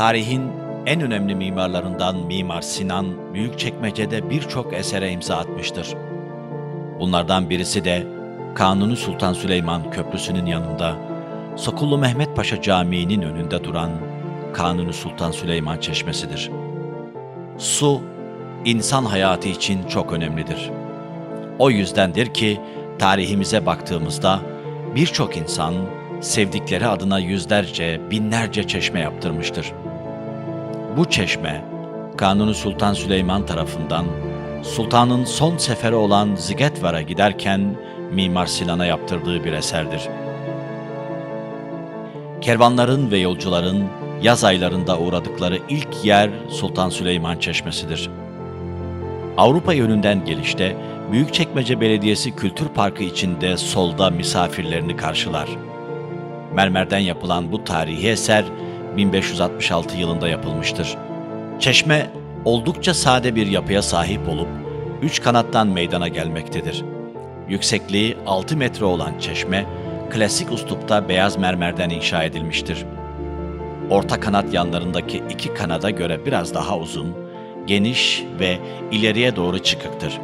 Tarihin en önemli mimarlarından Mimar Sinan, Büyükçekmece'de birçok esere imza atmıştır. Bunlardan birisi de Kanuni Sultan Süleyman Köprüsü'nün yanında Sokullu Mehmet Paşa Camii'nin önünde duran Kanuni Sultan Süleyman Çeşmesi'dir. Su, insan hayatı için çok önemlidir. O yüzdendir ki tarihimize baktığımızda birçok insan sevdikleri adına yüzlerce, binlerce çeşme yaptırmıştır. Bu çeşme Kanuni Sultan Süleyman tarafından sultanın son seferi olan Zigetvar'a giderken Mimar Sinan'a yaptırdığı bir eserdir. Kervanların ve yolcuların yaz aylarında uğradıkları ilk yer Sultan Süleyman Çeşmesi'dir. Avrupa yönünden gelişte Büyükçekmece Belediyesi Kültür Parkı içinde solda misafirlerini karşılar. Mermerden yapılan bu tarihi eser 1566 yılında yapılmıştır. Çeşme oldukça sade bir yapıya sahip olup üç kanattan meydana gelmektedir. Yüksekliği 6 metre olan çeşme klasik uslupta beyaz mermerden inşa edilmiştir. Orta kanat yanlarındaki iki kanada göre biraz daha uzun, geniş ve ileriye doğru çıkıktır.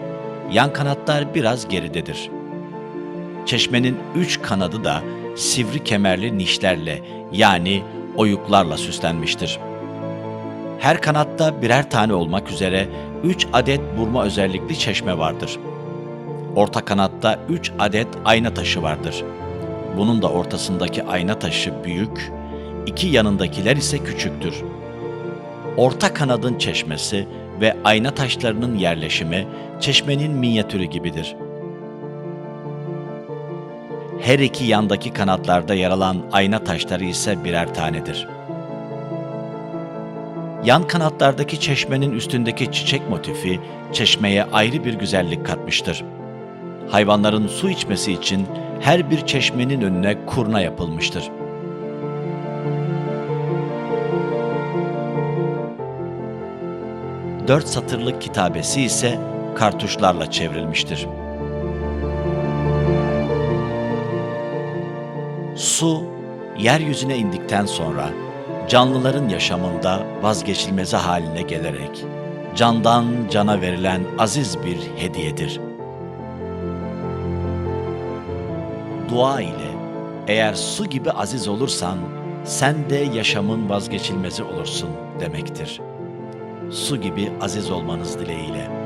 Yan kanatlar biraz geridedir. Çeşmenin üç kanadı da sivri kemerli nişlerle yani oyuklarla süslenmiştir. Her kanatta birer tane olmak üzere 3 adet burma özellikli çeşme vardır. Orta kanatta 3 adet ayna taşı vardır. Bunun da ortasındaki ayna taşı büyük, iki yanındakiler ise küçüktür. Orta kanadın çeşmesi ve ayna taşlarının yerleşimi çeşmenin minyatürü gibidir. Her iki yandaki kanatlarda yer alan ayna taşları ise birer tanedir. Yan kanatlardaki çeşmenin üstündeki çiçek motifi çeşmeye ayrı bir güzellik katmıştır. Hayvanların su içmesi için her bir çeşmenin önüne kurna yapılmıştır. Dört satırlık kitabesi ise kartuşlarla çevrilmiştir. Su, yeryüzüne indikten sonra canlıların yaşamında vazgeçilmezi haline gelerek candan cana verilen aziz bir hediyedir. Dua ile eğer su gibi aziz olursan sen de yaşamın vazgeçilmezi olursun demektir. Su gibi aziz olmanız dileğiyle.